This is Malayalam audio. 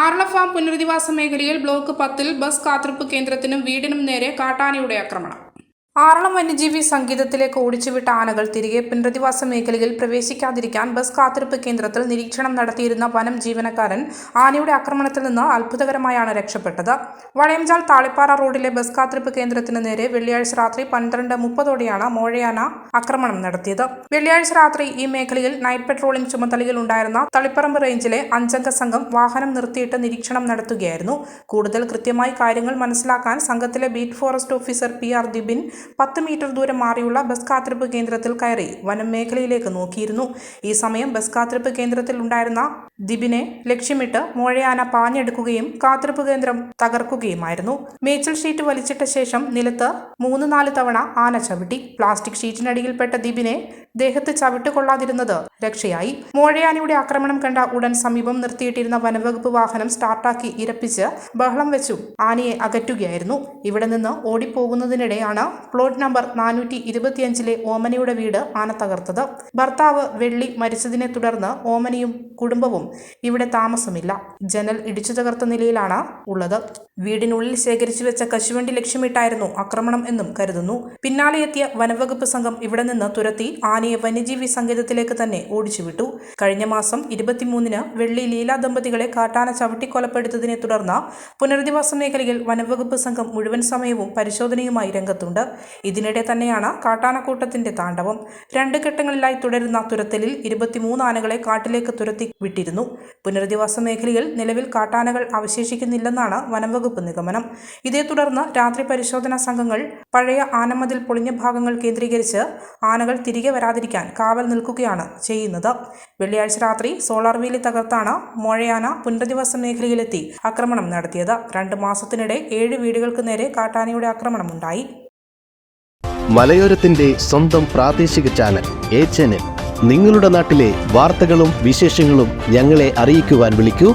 ആർളഫാം പുനരധിവാസ മേഖലയിൽ ബ്ലോക്ക് പത്തിൽ ബസ് കാത്തിരിപ്പ് കേന്ദ്രത്തിനും വീടിനും നേരെ കാട്ടാനയുടെ ആക്രമണം. ആറളം വന്യജീവി സംഗീതത്തിലേക്ക് ഓടിച്ചുവിട്ട ആനകൾ തിരികെ പുനരധിവാസ മേഖലയിൽ പ്രവേശിക്കാതിരിക്കാൻ ബസ് കാത്തിരിപ്പ് കേന്ദ്രത്തിൽ നിരീക്ഷണം നടത്തിയിരുന്ന വനം ജീവനക്കാരൻ ആനയുടെ ആക്രമണത്തിൽ നിന്ന് അത്ഭുതകരമായാണ് രക്ഷപ്പെട്ടത്. വളയംചാൽ താളിപ്പാറ റോഡിലെ ബസ് കാത്തിരിപ്പ് കേന്ദ്രത്തിന് നേരെ വെള്ളിയാഴ്ച രാത്രി പന്ത്രണ്ട് മുപ്പതോടെയാണ് മോഴയാന ആക്രമണം നടത്തിയത്. വെള്ളിയാഴ്ച രാത്രി ഈ മേഖലയിൽ നൈറ്റ് പെട്രോളിംഗ് ചുമതലയിൽ ഉണ്ടായിരുന്ന തളിപ്പറമ്പ് റേഞ്ചിലെ അഞ്ചംഗ സംഘം വാഹനം നിർത്തിയിട്ട് നിരീക്ഷണം നടത്തുകയായിരുന്നു. കൂടുതൽ കൃത്യമായി കാര്യങ്ങൾ മനസ്സിലാക്കാൻ സംഘത്തിലെ beat forest officer P R Dibin പത്ത് മീറ്റർ ദൂരം മാറിയുള്ള ബസ് കാത്തിരിപ്പ് കേന്ദ്രത്തിൽ കയറി വനം മേഖലയിലേക്ക് നോക്കിയിരുന്നു. ഈ സമയം ബസ് കാത്തിരിപ്പ് കേന്ദ്രത്തിൽ ഉണ്ടായിരുന്ന ദിബിനെ ലക്ഷ്യമിട്ട് മോഴയാന പാഞ്ഞെടുക്കുകയും കാത്തിരിപ്പ് കേന്ദ്രം തകർക്കുകയുമായിരുന്നു. മേച്ചൽ ഷീറ്റ് വലിച്ചിട്ട ശേഷം നിലത്ത് മൂന്ന് നാല് തവണ ആന ചവിട്ടി. പ്ലാസ്റ്റിക് ഷീറ്റിനടിയിൽപ്പെട്ട ദിബിനെ ദേഹത്ത് ചവിട്ടുകൊള്ളാതിരുന്നത് രക്ഷയായി. മോഴയാനയുടെ ആക്രമണം കണ്ട ഉടൻ സമീപം നിർത്തിയിട്ടിരുന്ന വനവകുപ്പ് വാഹനം സ്റ്റാർട്ടാക്കി ഇരപ്പിച്ച് ബഹളം വെച്ചു. ആനയെ അകറ്റുകയായിരുന്നു. ഇവിടെ നിന്ന് ഓടിപ്പോകുന്നതിനിടെയാണ് പ്ലോട്ട് നമ്പർ നാനൂറ്റി ഇരുപത്തിയഞ്ചിലെ ഓമനയുടെ വീട് ആന തകർത്തത്. ഭർത്താവ് വെള്ളി മരിച്ചതിനെ തുടർന്ന് ഓമനയും കുടുംബവും ഇവിടെ താമസമില്ല. ജനൽ ഇടിച്ചു തകർത്ത നിലയിലാണ് ഉള്ളത്. വീടിനുള്ളിൽ ശേഖരിച്ചു വെച്ച കശുവണ്ടി ലക്ഷ്യമിട്ടായിരുന്നു ആക്രമണം എന്നും കരുതുന്നു. പിന്നാലെ എത്തിയ വനവകുപ്പ് സംഘം ഇവിടെ നിന്ന് തുരത്തി ആനയെ വന്യജീവി സങ്കേതത്തിലേക്ക് തന്നെ ഓടിച്ചുവിട്ടു. കഴിഞ്ഞ മാസം ഇരുപത്തിമൂന്നിന് വെള്ളി ലീല ദമ്പതികളെ കാട്ടാന ചവിട്ടിക്കൊലപ്പെടുത്തതിനെ തുടർന്ന് പുനരധിവാസ മേഖലയിൽ വനവകുപ്പ് സംഘം മുഴുവൻ സമയവും പരിശോധനയുമായി രംഗത്തുണ്ട്. ഇതിനിടെ തന്നെയാണ് കാട്ടാനക്കൂട്ടത്തിന്റെ താണ്ഡവം. രണ്ട് ഘട്ടങ്ങളിലായി തുടരുന്ന തുരത്തലിൽ ഇരുപത്തിമൂന്ന് ആനകളെ കാട്ടിലേക്ക് തുരത്തി വിട്ടിരുന്നു. പുനരധിവാസ മേഖലയിൽ നിലവിൽ കാട്ടാനകൾ അവശേഷിക്കുന്നില്ലെന്നാണ് വനംവകുപ്പ് നിഗമനം. ഇതേ തുടർന്ന് രാത്രി പരിശോധനാ സംഘങ്ങൾ പഴയ ആനമതിൽ പൊളിഞ്ഞ ഭാഗങ്ങൾ കേന്ദ്രീകരിച്ച് ആനകൾ തിരികെ വരാതിരിക്കാൻ കാവൽ നിൽക്കുകയാണ് ചെയ്യുന്നത്. വെള്ളിയാഴ്ച രാത്രി സോളാർ വീലി തകർത്താണ് മോഴയാന പുനരധിവാസ മേഖലയിലെത്തി ആക്രമണം നടത്തിയത്. രണ്ട് മാസത്തിനിടെ ഏഴ് വീടുകൾക്ക് നേരെ കാട്ടാനയുടെ ആക്രമണമുണ്ടായി മലയോരത്തിന്റെ സ്വന്തം പ്രാദേശിക ചാനൽ ചാനൽ. നിങ്ങളുടെ നാട്ടിലെ വാർത്തകളും വിശേഷങ്ങളും ഞങ്ങളെ അറിയിക്കുവാൻ വിളിക്കൂ.